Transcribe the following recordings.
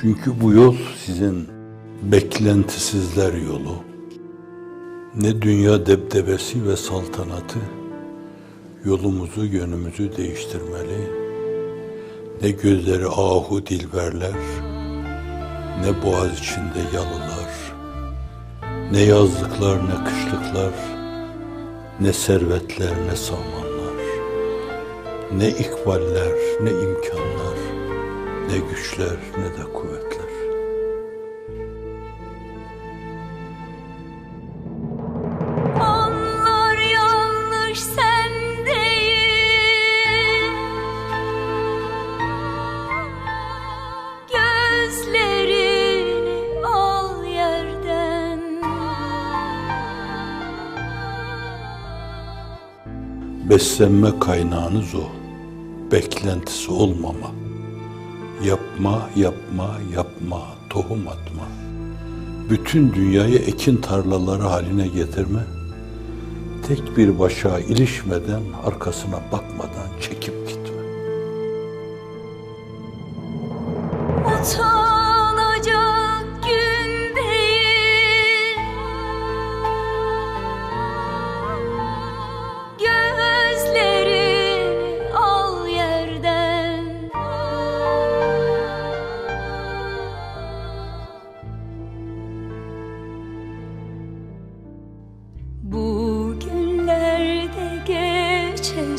Çünkü bu yol sizin beklentisizler yolu. Ne dünya debdebesi ve saltanatı yolumuzu, yönümüzü değiştirmeli. Ne gözleri ahu dilberler, ne boğaz içinde yalılar, ne yazlıklar ne kışlıklar, ne servetler ne samanlar, ne ikballer ne imkanlar, ne güçler ne de kuvvetler. Onlar yanlış sen değil Gözlerini al yerden Beslenme kaynağınız o, beklentisi olmama. Yapma, yapma, yapma, tohum atma. Bütün dünyayı ekin tarlaları haline getirme. Tek bir başa ilişmeden, arkasına bakmadan çekip gitme. Utanacak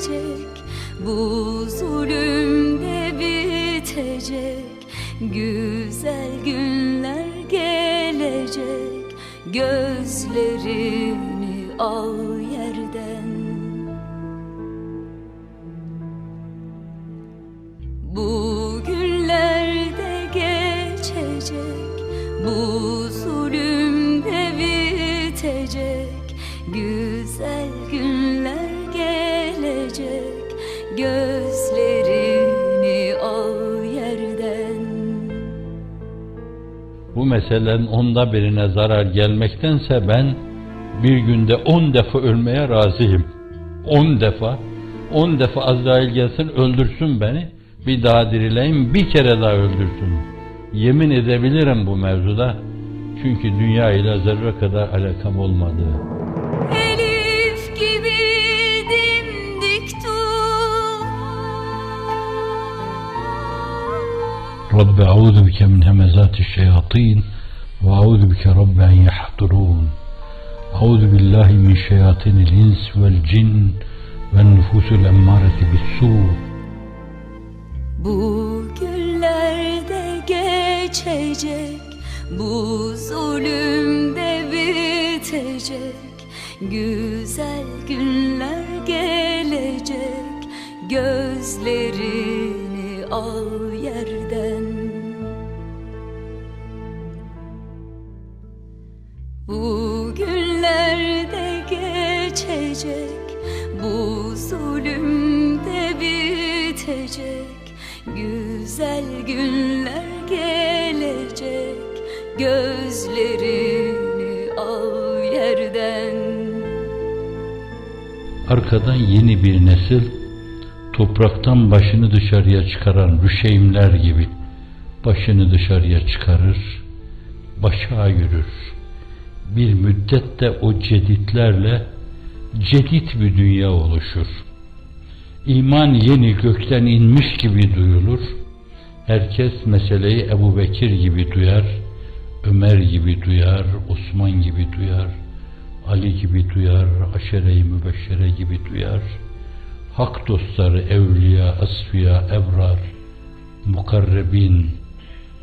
geçecek Bu zulüm de bitecek. Güzel günler gelecek. Gözlerini al yerden. Bu günlerde geçecek. Bu zulüm de bitecek. Güzel günler gelecek Gözlerini al yerden Bu meselenin onda birine zarar gelmektense ben bir günde on defa ölmeye razıyım. On defa. On defa Azrail gelsin öldürsün beni. Bir daha dirileyim bir kere daha öldürsün. Yemin edebilirim bu mevzuda. Çünkü dünya ile zerre kadar alakam olmadı. Rabbi auzu bike min hemezati şeyatin ve auzu bike Rabbi en yahdurun. Auzu billahi min şeyatinil ins vel cin ve nüfusul emmareti bis Bu günlerde geçecek Bu zulüm de bitecek Güzel günler gelecek Gözlerini al Bu günlerde geçecek Bu zulüm de bitecek Güzel günler gelecek Gözlerini al yerden Arkadan yeni bir nesil topraktan başını dışarıya çıkaran rüşeymler gibi başını dışarıya çıkarır, başa yürür. Bir müddet de o ceditlerle cedit bir dünya oluşur. İman yeni gökten inmiş gibi duyulur. Herkes meseleyi Ebu Bekir gibi duyar, Ömer gibi duyar, Osman gibi duyar, Ali gibi duyar, aşere-i mübeşşere gibi duyar. Hak dostları, evliya, asfiya, ebrar, mukarrebin,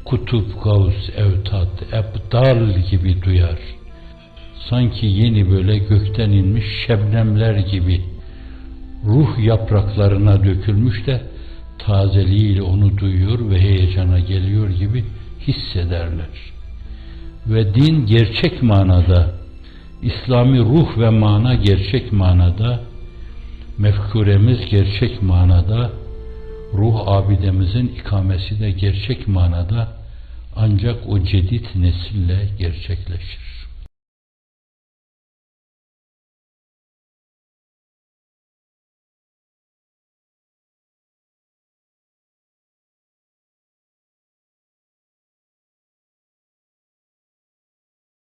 kutup, gavs, evtat, ebdal gibi duyar. Sanki yeni böyle gökten inmiş şebnemler gibi ruh yapraklarına dökülmüş de tazeliğiyle onu duyuyor ve heyecana geliyor gibi hissederler. Ve din gerçek manada, İslami ruh ve mana gerçek manada, mefkuremiz gerçek manada, ruh abidemizin ikamesi de gerçek manada ancak o cedid nesille gerçekleşir.